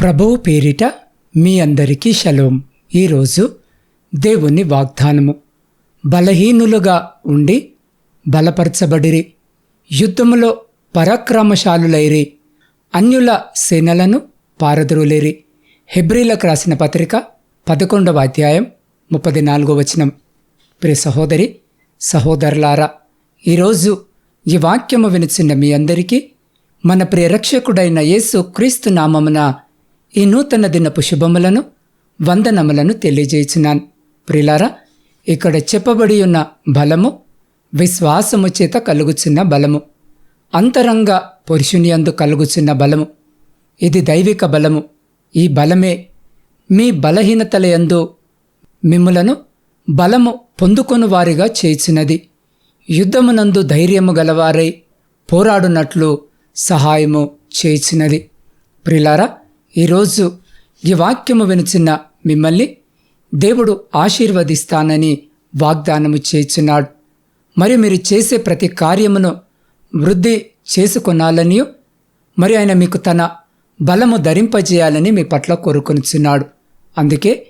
ప్రభువు పేరిట మీ అందరికీ షలోం. ఈరోజు దేవుని వాగ్దానము. బలహీనులుగా ఉండి బలపరచబడిరి. యుద్ధములో పరాక్రమశాలులైరి. అన్యుల సేనలను పారద్రోలేరి. హెబ్రిలకు రాసిన పత్రిక పదకొండవ అధ్యాయం ముప్పది నాలుగో వచనం. ప్రి సహోదరి సహోదరులారా ఈరోజు ఈ వాక్యము వినిచిన మీ అందరికీ మన ప్రియరక్షకుడైన యేసు క్రీస్తు నామమున ఈ నూతన దినపు శుభములను వందనములను తెలియజేసినాను ప్రిలారా ఇక్కడ చెప్పబడి ఉన్న బలము విశ్వాసము చేత కలుగుచున్న బలము అంతరంగ పురుషుని అందు కలుగుచున్న బలము. ఇది దైవిక బలము. ఈ బలమే మీ బలహీనతల యందు మిమ్ములను బలము పొందుకొను వారిగా చేసినది యుద్ధమునందు ధైర్యము గలవారై పోరాడునట్లు సహాయము చేసినది ప్రిలారా ఈరోజు ఈ వాక్యము వినుచున్న మిమ్మల్ని దేవుడు ఆశీర్వదిస్తానని వాగ్దానము చేస్తున్నాడు మరి మీరు చేసే ప్రతి కార్యమును వృద్ధి చేసుకొనాలని మరి ఆయన మీకు తన బలము ధరింపజేయాలని మీ పట్ల కోరుకొనిచున్నాడు. అందుకే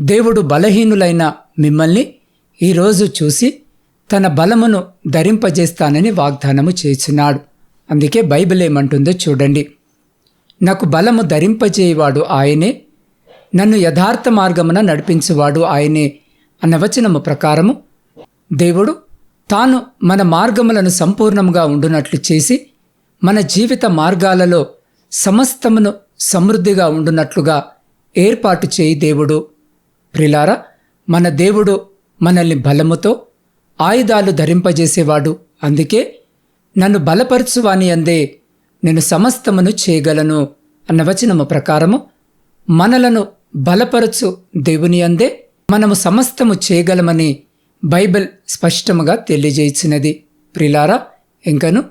దేవుడు బలహీనులైన మిమ్మల్ని ఈరోజు చూసి తన బలమును ధరింపజేస్తానని వాగ్దానము చేస్తున్నాడు అందుకే బైబిల్ ఏమంటుందో చూడండి. నాకు బలము ధరింపజేయవాడు ఆయనే. నన్ను యథార్థ మార్గమున నడిపించువాడు ఆయనే అన్న వచనము ప్రకారము దేవుడు తాను మన మార్గములను సంపూర్ణముగా ఉండునట్లు చేసి మన జీవిత మార్గాలలో సమస్తమును సమృద్ధిగా ఉండునట్లుగా ఏర్పాటు చేయి దేవుడు. ప్రిలారా మన దేవుడు మనల్ని బలముతో ఆయుధాలు ధరింపజేసేవాడు. అందుకే నన్ను బలపరచువాని అందే నేను సమస్తమును చేయగలను అన్న వచనము ప్రకారము మనలను బలపరచు దేవుని అందే మనము సమస్తము చేయగలమని బైబిల్ స్పష్టముగా తెలియజేసినది. ప్రిలారా ఇంకను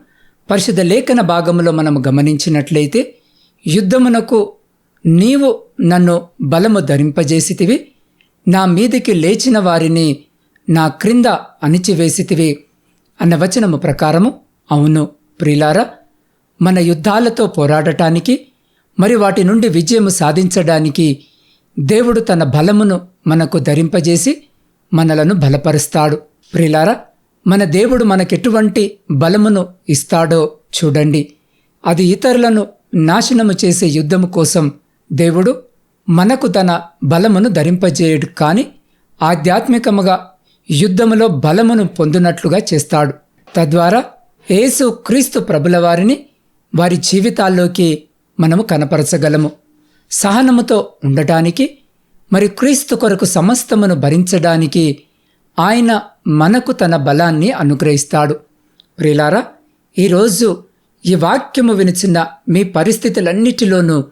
పరిశుద్ధ లేఖన భాగములో మనము గమనించినట్లయితే యుద్ధమునకు నీవు నన్ను బలము ధరింపజేసితివి నా మీదికి లేచిన వారిని నా క్రింద అణిచివేసితివి అన్న వచనము ప్రకారము. అవును ప్రిలారా మన యుద్ధాలతో పోరాడటానికి మరి వాటి నుండి విజయము సాధించడానికి దేవుడు తన బలమును మనకు ధరింపజేసి మనలను బలపరుస్తాడు. ప్రిలారా మన దేవుడు మనకెటువంటి బలమును ఇస్తాడో చూడండి. అది ఇతరులను నాశనము చేసే యుద్ధము కోసం దేవుడు మనకు తన బలమును ధరింపజేయడు కానీ ఆధ్యాత్మికముగా యుద్ధములో బలమును పొందినట్లుగా చేస్తాడు. తద్వారా యేసు క్రీస్తు ప్రభుల వారిని వారి జీవితాల్లోకి మనము కనపరచగలము. సహనముతో ఉండటానికి మరి క్రీస్తు కొరకు సమస్తమును భరించడానికి ఆయన మనకు తన బలాన్ని అనుగ్రహిస్తాడు. ప్రిలారా ఈరోజు ఈ వాక్యము వినిచిన మీ పరిస్థితులన్నిటిలోనూ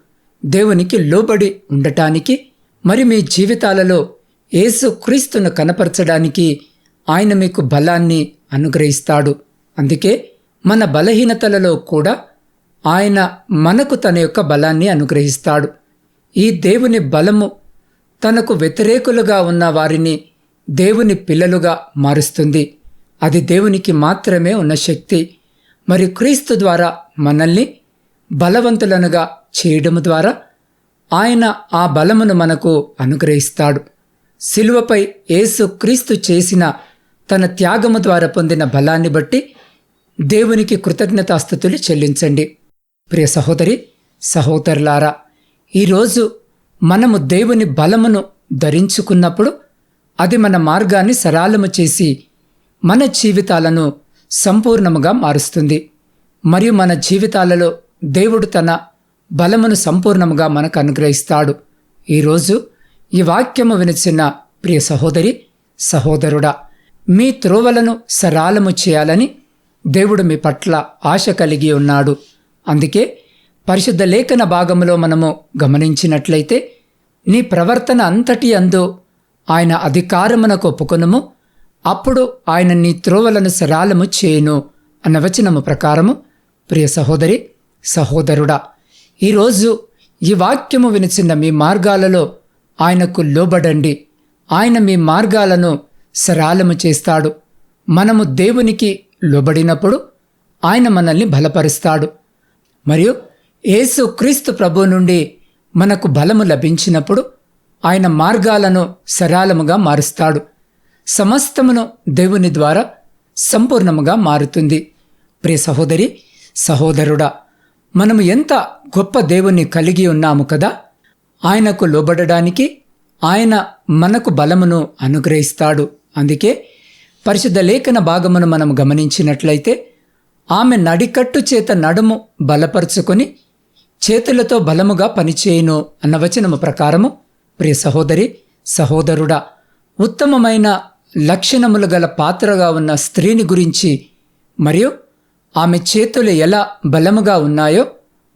దేవునికి లోబడి ఉండటానికి మరి మీ జీవితాలలో యేసు క్రీస్తును కనపరచడానికి ఆయన మీకు బలాన్ని అనుగ్రహిస్తాడు. అందుకే మన బలహీనతలలో కూడా ఆయన మనకు తన యొక్క బలాన్ని అనుగ్రహిస్తాడు. ఈ దేవుని బలము తనకు వ్యతిరేకులుగా ఉన్న వారిని దేవుని పిల్లలుగా మారుస్తుంది. అది దేవునికి మాత్రమే ఉన్న శక్తి. మరి క్రీస్తు ద్వారా మనల్ని బలవంతులనుగా చేయడం ద్వారా ఆయన ఆ బలమును మనకు అనుగ్రహిస్తాడు. శిలువపై యేసు క్రీస్తు చేసిన తన త్యాగము ద్వారా పొందిన బలాన్ని బట్టి దేవునికి కృతజ్ఞతాస్థుతులు చెల్లించండి. ప్రియ సహోదరి సహోదరులారా ఈరోజు మనము దేవుని బలమును ధరించుకున్నప్పుడు అది మన మార్గాన్ని సరాలము చేసి మన జీవితాలను సంపూర్ణముగా మారుస్తుంది. మరియు మన జీవితాలలో దేవుడు తన బలమును సంపూర్ణముగా మనకు అనుగ్రహిస్తాడు. ఈరోజు ఈ వాక్యము వినిచిన ప్రియ సహోదరి సహోదరుడా మీ త్రోవలను సరాలము చేయాలని దేవుడు మీ పట్ల ఆశ కలిగి ఉన్నాడు. అందుకే పరిశుద్ధ లేఖన భాగంలో మనము గమనించినట్లయితే నీ ప్రవర్తన అంతటి అందు ఆయన అధికారమునకు ఒప్పుకొనము. అప్పుడు ఆయన నీ త్రోవలను సరాలము చేయును అన్న వచనము ప్రకారము. ప్రియ సహోదరి సహోదరుడా ఈరోజు ఈ వాక్యము వినిచిన మీ మార్గాలలో ఆయనకు లోబడండి. ఆయన మీ మార్గాలను సరాలము చేస్తాడు. మనము దేవునికి లోబడినప్పుడు ఆయన మనల్ని బలపరుస్తాడు. మరియు యేసు క్రీస్తు ప్రభు నుండి మనకు బలము లభించినప్పుడు ఆయన మార్గాలను సరళముగా మారుస్తాడు. సమస్తమును దేవుని ద్వారా సంపూర్ణముగా మారుతుంది. ప్రియ సహోదరి సహోదరుడా మనము ఎంత గొప్ప దేవుణ్ణి కలిగి ఉన్నాము కదా? ఆయనకు లోబడడానికి ఆయన మనకు బలమును అనుగ్రహిస్తాడు. అందుకే పరిశుద్ధ లేఖన భాగమును మనం గమనించినట్లయితే ఆమె నడికట్టు చేత నడుము బలపరుచుకొని చేతులతో బలముగా పనిచేయును అన్న వచనము ప్రకారము ప్రియ సహోదరి సహోదరుడా ఉత్తమమైన లక్షణములు గల పాత్రగా ఉన్న స్త్రీని గురించి మరియు ఆమె చేతులు ఎలా బలముగా ఉన్నాయో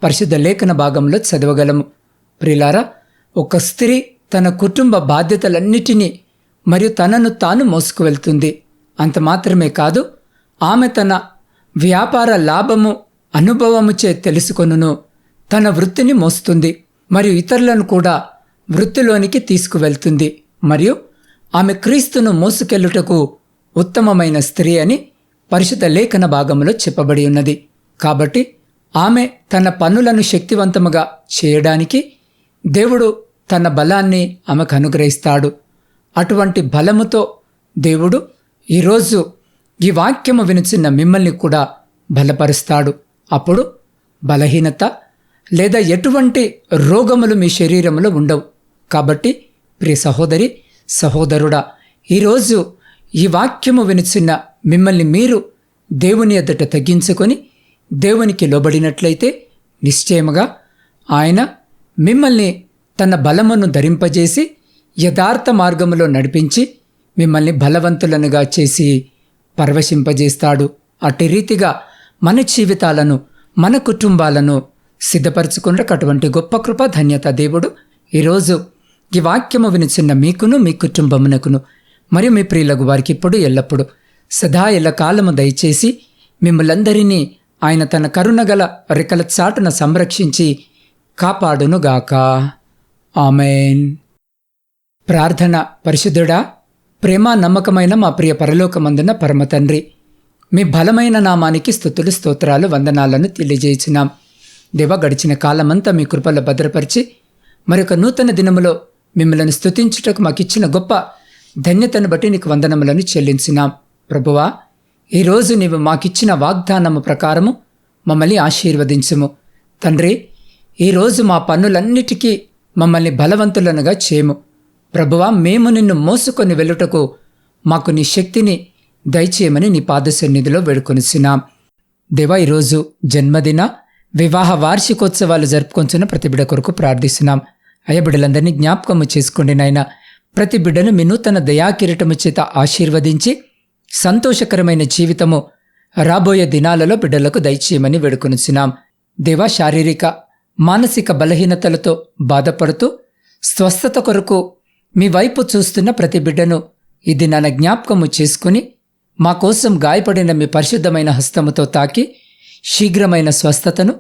పరిశుద్ధ లేఖన భాగంలో చదవగలము. ప్రిలారా ఒక స్త్రీ తన కుటుంబ బాధ్యతలన్నిటినీ మరియు తనను తాను మోసుకువెళ్తుంది. అంత మాత్రమే కాదు ఆమె తన వ్యాపార లాభము అనుభవముచే తెలుసుకొనును. తన వృత్తిని మోస్తుంది మరియు ఇతరులను కూడా వృత్తిలోనికి తీసుకువెళ్తుంది. మరియు ఆమె క్రీస్తును మోసుకెళ్ళుటకు ఉత్తమమైన స్త్రీ అని పరిశుద్ధ లేఖన భాగంలో చెప్పబడి ఉన్నది. కాబట్టి ఆమె తన పనులను శక్తివంతముగా చేయడానికి దేవుడు తన బలాన్ని ఆమెకు అనుగ్రహిస్తాడు. అటువంటి బలముతో దేవుడు ఈరోజు ఈ వాక్యము వినుచున్న మిమ్మల్ని కూడా బలపరుస్తాడు. అప్పుడు బలహీనత లేదా ఎటువంటి రోగములు మీ శరీరంలో ఉండవు. కాబట్టి ప్రియ సహోదరి సహోదరుడా ఈరోజు ఈ వాక్యము వినుచున్న మిమ్మల్ని మీరు దేవుని ఎద్దట తగ్గించుకొని దేవునికి లోబడినట్లయితే నిశ్చయముగా ఆయన మిమ్మల్ని తన బలమును ధరింపజేసి యథార్థ మార్గములో నడిపించి మిమ్మల్ని బలవంతులనుగా చేసి పరవశింపజేస్తాడు. అట్టి రీతిగా మన జీవితాలను మన కుటుంబాలను సిద్ధపరచుకున్నకు అటువంటి గొప్ప కృప ధన్యత దేవుడు ఈరోజు ఈ వాక్యము వినిచిన్న మీకును మీ కుటుంబమునకును మరియు మీ ప్రియులకు వారికి ఇప్పుడు ఎల్లప్పుడు సదా ఎల్ల కాలము దయచేసి మిమ్మలందరినీ ఆయన తన కరుణగల రెక్కల చాటున సంరక్షించి కాపాడునుగాక. ఆమెన్. ప్రార్థన పరిశుద్ధుడా ప్రేమ నమ్మకమైన మా ప్రియ పరలోకమందున పరమ తండ్రి మీ బలమైన నామానికి స్థుతులు స్తోత్రాలు వందనాలను తెలియజేసినాం దేవ గడిచిన కాలమంతా మీ కృపలో భద్రపరిచి మరొక నూతన దినములో మిమ్మల్ని స్థుతించుటకు మాకిచ్చిన గొప్ప ధన్యతను బట్టి నీకు వందనములను చెల్లించినాం ప్రభువా ఈరోజు నీవు మాకిచ్చిన వాగ్దానము ప్రకారము మమ్మల్ని ఆశీర్వదించుము. తండ్రి ఈరోజు మా పన్నులన్నిటికీ మమ్మల్ని బలవంతులనుగా చేయము ప్రభువా మేము నిన్ను మోసుకొని వెళ్ళుటకు మాకు నీ శక్తిని దయచేయమని నీ పాదసన్నిధిలో వేడుకొనిసినాం దేవా ఈరోజు జన్మదిన వివాహ వార్షికోత్సవాలు జరుపుకొంచున్న ప్రతి బిడ్డ కొరకు ప్రార్థిస్తున్నాం. అయ్య బిడ్డలందరినీ జ్ఞాపకము చేసుకోండి నాయన ప్రతి బిడ్డను మీ నూతన దయాకిరీటము చేత ఆశీర్వదించి సంతోషకరమైన జీవితము రాబోయే దినాలలో బిడ్డలకు దయచేయమని వేడుకొనిసినాం దేవా శారీరక మానసిక బలహీనతలతో బాధపడుతూ స్వస్థత కొరకు మీ వైపు చూస్తున్న ప్రతి బిడ్డను ఇది నన్న జ్ఞాపకము చేసుకుని మా కోసం గాయపడిన మీ పరిశుద్ధమైన హస్తముతో తాకి శీఘ్రమైన స్వస్థతను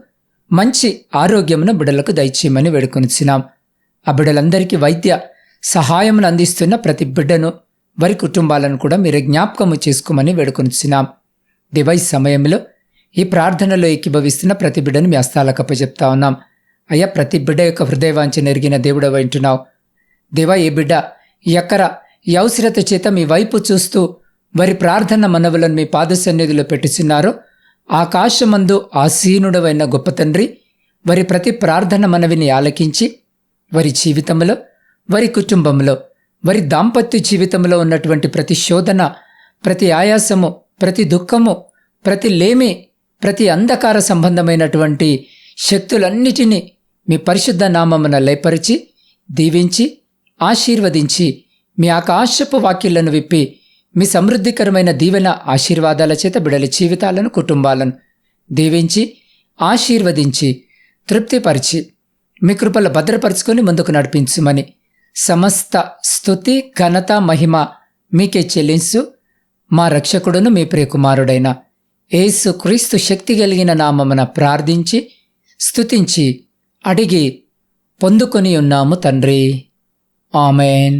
మంచి ఆరోగ్యమును బిడలకు దయచేయమని వేడుకొనిచ్చినాం ఆ బిడలందరికీ వైద్య సహాయమును అందిస్తున్న ప్రతి బిడ్డను వారి కుటుంబాలను కూడా మీరు జ్ఞాపకము చేసుకోమని వేడుకొనిచ్చినాం దివై సమయంలో ఈ ప్రార్థనలో ఎక్కిభవిస్తున్న ప్రతి బిడ్డను మీ హస్తాలకు చెప్తా ఉన్నాం. అయ్యా ప్రతి బిడ్డ యొక్క హృదయవాంఛ నెరిగిన దేవుడ వింటున్నావు దేవా ఏ బిడ్డ ఎక్కర ఈ చేత మీ వైపు చూస్తూ వారి ప్రార్థన మనవులను మీ పాద సన్నిధిలో పెట్టుచున్నారో ఆకాశమందు ఆసీనుడవైన గొప్ప తండ్రి వారి ప్రతి ప్రార్థన మనవిని ఆలకించి వారి జీవితంలో వారి కుటుంబంలో వారి దాంపత్య జీవితంలో ఉన్నటువంటి ప్రతి శోధన ప్రతి ఆయాసము ప్రతి దుఃఖము ప్రతి లేమి ప్రతి అంధకార సంబంధమైనటువంటి శక్తులన్నిటినీ మీ పరిశుద్ధ నామమున లేపరిచి దీవించి ఆశీర్వదించి మీ ఆకాశపు వాక్యులను విప్పి మీ సమృద్ధికరమైన దీవెన ఆశీర్వాదాల చేత బిడల జీవితాలను కుటుంబాలను దీవించి ఆశీర్వదించి తృప్తిపరిచి మీ కృపల భద్రపరుచుకొని ముందుకు నడిపించుమని సమస్త స్థుతి ఘనత మహిమ మీకే చెల్లించు. మా రక్షకుడును మీ ప్రియకుమారుడైన ఏసు క్రీస్తు శక్తి కలిగిన నామమున ప్రార్థించి స్తుతించి అడిగి పొందుకొని ఉన్నాము తండ్రి. ఆమెన్